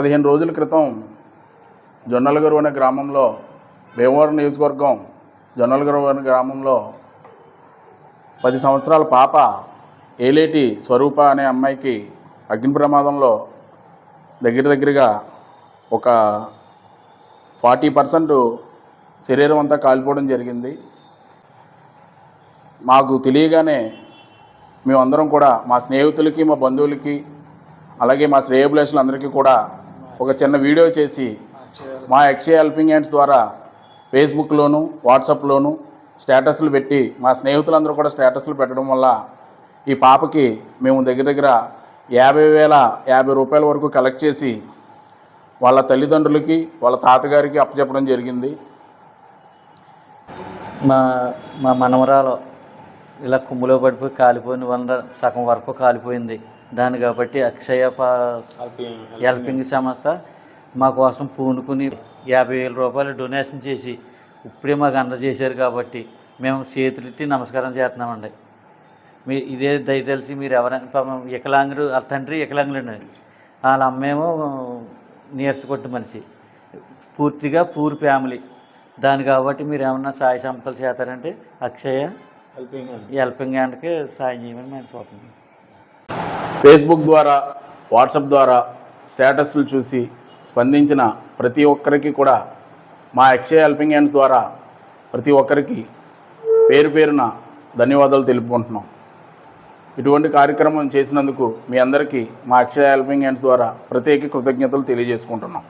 పదిహేను రోజుల క్రితం జొన్నలగరు అనే గ్రామంలో భీమవరం నియోజకవర్గం జొన్నలగరు అనే గ్రామంలో పది సంవత్సరాల పాప ఏలేటి స్వరూప అనే అమ్మాయికి అగ్ని ప్రమాదంలో దగ్గర దగ్గరగా ఒక ఫార్టీ పర్సెంట్ శరీరం అంతా కాలిపోవడం జరిగింది. మాకు తెలియగానే మేమందరం కూడా మా స్నేహితులకి మా బంధువులకి అలాగే మా శ్రేయభిలాషులందరికీ కూడా ఒక చిన్న వీడియో చేసి మా ఎక్సే హెల్పింగ్ హ్యాండ్స్ ద్వారా ఫేస్బుక్లోను వాట్సాప్లోను స్టేటస్లు పెట్టి మా స్నేహితులందరూ కూడా స్టేటస్లు పెట్టడం వల్ల ఈ పాపకి మేము దగ్గర దగ్గర యాభై వేల యాభై రూపాయల వరకు కలెక్ట్ చేసి వాళ్ళ తల్లిదండ్రులకి వాళ్ళ తాతగారికి అప్పచెప్పడం జరిగింది. మా మా మనవరాలు ఇలా కుమ్ములో పడిపోయి కాలిపోయిన వల్ల సగం వరకు కాలిపోయింది. దాన్ని కాబట్టి అక్షయ హెల్పింగ్ సంస్థ మా కోసం పూనుకుని యాభై వేల రూపాయలు డొనేషన్ చేసి ఇప్పుడే మాకు అందజేశారు కాబట్టి మేము చేతులెత్తి నమస్కారం చేస్తున్నామండి. మీ ఇదే దయతలిసి మీరు ఎవరైనా పాపం వికలాంగులు తండ్రి వికలాంగులండి. వాళ్ళ అమ్మేమో నీరసకొట్టు మనిషి. పూర్తిగా పూర్ ఫ్యామిలీ. దాని కాబట్టి మీరు ఏమన్నా సాయ సంపదలు చేస్తారంటే అక్షయ హెల్పింగ్ హ్యాండ్కి సాయం చేయమని మేము చూస్తున్నాం. ఫేస్బుక్ ద్వారా వాట్సాప్ ద్వారా స్టేటస్లు చూసి స్పందించిన ప్రతి ఒక్కరికి కూడా మా ఎక్సే హెల్పింగ్ హ్యాండ్స్ ద్వారా ప్రతి ఒక్కరికి పేరు పేరున ధన్యవాదాలు తెలుపుకుంటున్నాం. ఇటువంటి కార్యక్రమం చేసినందుకు మీ అందరికీ మా అక్షయ హెల్పింగ్ హ్యాండ్స్ ద్వారా ప్రత్యేక కృతజ్ఞతలు తెలియజేసుకుంటున్నాం.